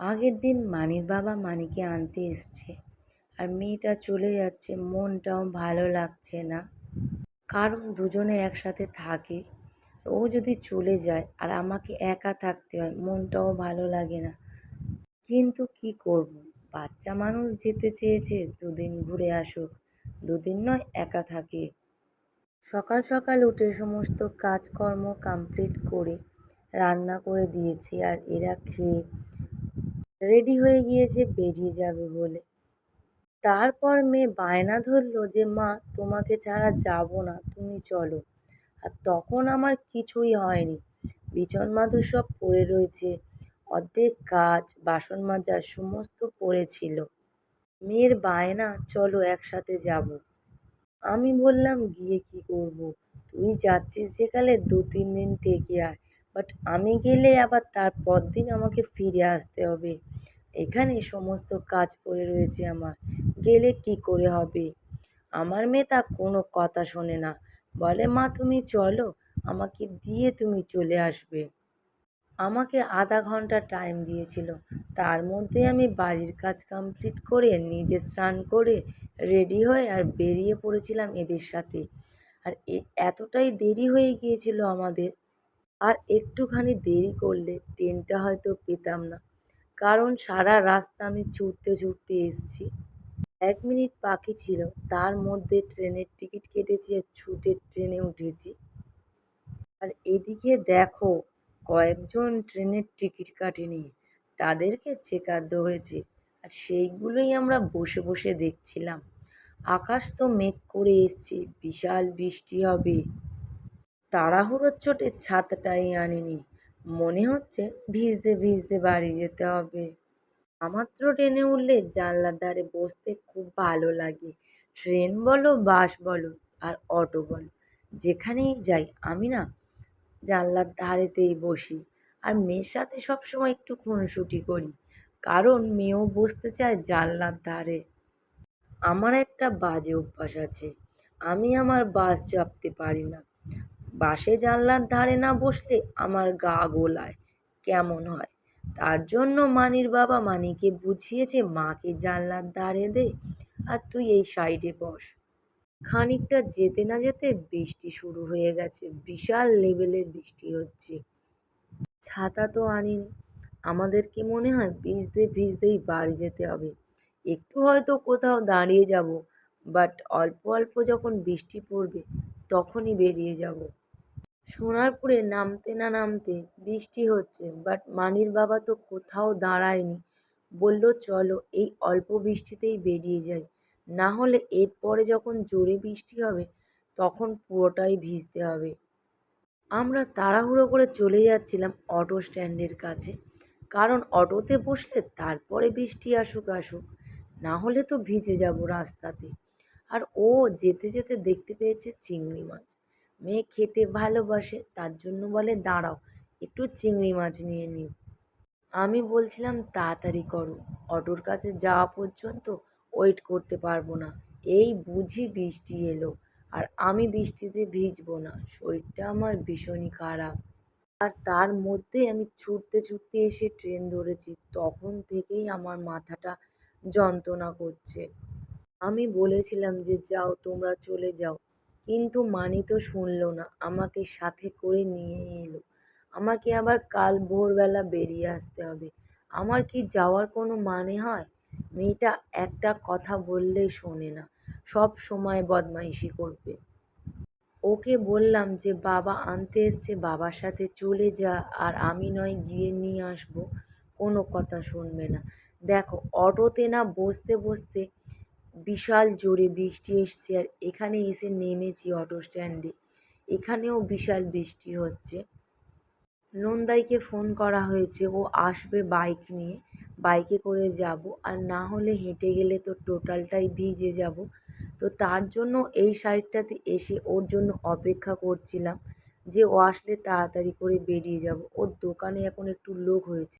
আগের দিন মানির বাবা মানিকে আনতে এসছে আর মেয়েটা চলে যাচ্ছে, মনটাও ভালো লাগছে না। কারণ দুজনে একসাথে থাকে, ও যদি চলে যায় আর আমাকে একা থাকতে হয়, মনটাও ভালো লাগে না। কিন্তু কি করব? বাচ্চা মানুষ যেতে চেয়েছে, দুদিন ঘুরে আসুক, দুদিন নয়, একা থাকে। সকাল সকাল উঠে সমস্ত কাজকর্ম কমপ্লিট করে রান্না করে দিয়েছি আর এরা খেয়ে রেডি হয়ে গিয়েছে, বেরিয়ে যাবে বলে। তারপর মেয়ে বায়না ধরলো যে, মা, তোমাকে ছাড়া যাব না, তুমি চলো। আর তখন আমার কিছুই হয়নি। বিছন মাদুর সব পড়ে রয়েছে, অর্ধেক কাজ, বাসন মাজা, সমস্ত পড়েছিল। মেয়ের বায়না, চলো, একসাথে যাব। আমি বললাম, গিয়ে কি করব? তুই যাচ্ছিস যেকালে দু তিন দিন থেকে আয়। বাট আমি গেলে আবার তার দিন আমাকে ফিরে আসতে হবে। এখানে সমস্ত কাজ পড়ে রয়েছে আমার। গেলে কি করে হবে? আমার মেয়ে তা কোনো কথা শোনে না। বলে, মা, তুমি চলো। আমাকে দিয়ে তুমি চলে আসবে। আমাকে আধা ঘণ্টা টাইম দিয়েছিল। তার মধ্যে আমি বাড়ির কাজ কমপ্লিট করে নিজে স্নান করে রেডি হয়ে আর বেরিয়ে পড়েছিলাম এদের সাথে। আর এতটাই দেরি হয়ে গিয়েছিল আমাদের আর একটুখানি দেরি করলে ট্রেনটা হয়তো পেতাম না। কারণ সারা রাস্তা আমি ছুটতে ছুটতে এসেছি। এক মিনিট বাকি ছিল, তার মধ্যে ট্রেনের টিকিট কেটেছি আর ছুটে ট্রেনে উঠেছি। আর এদিকে দেখো, কয়েকজন ট্রেনের টিকিট কাটেনি, তাদেরকে চেকার ধরেছে আর সেইগুলোই আমরা বসে বসে দেখছিলাম। আকাশ তো মেঘ করে এসছে, বিশাল বৃষ্টি হবে। তাড়াহুড়োর চোটে ছাতাটাই আনিনি। মনে হচ্ছে ভিজতে ভিজতে বাড়ি যেতে হবে। আমাত্র ট্রেনে উঠলে জানলার ধারে বসতে খুব ভালো লাগে। ট্রেন বলো, বাস বলো আর অটো বলো, যেখানেই যাই আমি না জানলার ধারেতেই বসি আর মেয়ের সাথে সবসময় একটু খুনসুটি করি, কারণ মেয়েও বসতে চায় জানলার ধারে। আমার একটা বাজে অভ্যাস আছে। আমি আমার বাস চাপতে পারি না। বাসে জানলার ধারে না বসলে আমার গা গোলায়। কেমন হয়? তার জন্য মানির বাবা মানিকে বুঝিয়েছে, মাকে জানলার ধারে দে আর তুই এই সাইডে বস। খানিকটা যেতে না যেতে বৃষ্টি শুরু হয়ে গেছে। বিশাল লেভেলের বৃষ্টি হচ্ছে। ছাতা তো আনিনি। আমাদেরকে মনে হয় ভিজতে ভিজতেই বাড়ি যেতে হবে? একটু হয়তো কোথাও দাঁড়িয়ে যাব, বাট অল্প অল্প যখন বৃষ্টি পড়বে তখনই বেরিয়ে যাব। সোনারপুরে নামতে না নামতে বৃষ্টি হচ্ছে বাট মানির বাবা তো কোথাও দাঁড়ায়নি। বলল, চলো, এই অল্প বৃষ্টিতেই বেরিয়ে যাই। না হলে এরপরে যখন জোরে বৃষ্টি হবে, তখন পুরোটাই ভিজতে হবে। আমরা তাড়াহুড়ো করে চলে যাচ্ছিলাম অটো স্ট্যান্ডের কাছে। কারণ অটোতে বসলে তারপরে বৃষ্টি আসুক আসুক, না হলে তো ভিজে যাব রাস্তাতে। আর ও যেতে যেতে দেখতে পেয়েছে চিংড়ি মাছ। মেয়ে খেতে ভালোবাসে, তার জন্য বলে, দাঁড়াও, একটু চিংড়ি মাছ নিয়ে নিই আমি বলছিলাম, তাড়াতাড়ি করো, অটোর কাছে যাওয়া পর্যন্ত ওয়েট করতে পারব না। এই বুঝি বৃষ্টি এলো, আর আমি বৃষ্টিতে ভিজবো না, শরীরটা আমার ভীষণই খারাপ। আর তার মধ্যে আমি ছুটতে ছুটতে এসে ট্রেন ধরেছি, তখন থেকেই আমার মাথাটা যন্ত্রণা করছে। আমি বলেছিলাম যে, যাও, তোমরা চলে যাও। কিন্তু মানি তো শুনলো না, আমাকে সাথে করে নিয়ে এলো। আমাকে আবার কাল ভোরবেলা বেরিয়ে আসতে হবে। আমার কি যাওয়ার কোনো মানে হয়? মেয়েটা একটা কথা বললেই শোনে না, সব সময় বদমাইশি করবে। ওকে বললাম যে, বাবা আনতে এসছে, বাবার সাথে চলে যা, আর আমি নয় গিয়ে নিয়ে আসব। কোনো কথা শুনবে না। দেখো, অটোতে না বসতে বসতে বিশাল জোরে বৃষ্টি এসছে আর এখানে এসে নেমেছি অটো স্ট্যান্ডে এখানেও বিশাল বৃষ্টি হচ্ছে। নন্দাইকে ফোন করা হয়েছে, ও আসবে বাইক নিয়ে। বাইকে করে যাব আর না হলে হেঁটে গেলে তো টোটালটাই ভিজে যাব। তো তার জন্য এই সাইডটাতে এসে ওর জন্য অপেক্ষা করছিলাম যে ও আসলে তাড়াতাড়ি করে বেরিয়ে যাব। ওর দোকানে এখন একটু লোক হয়েছে।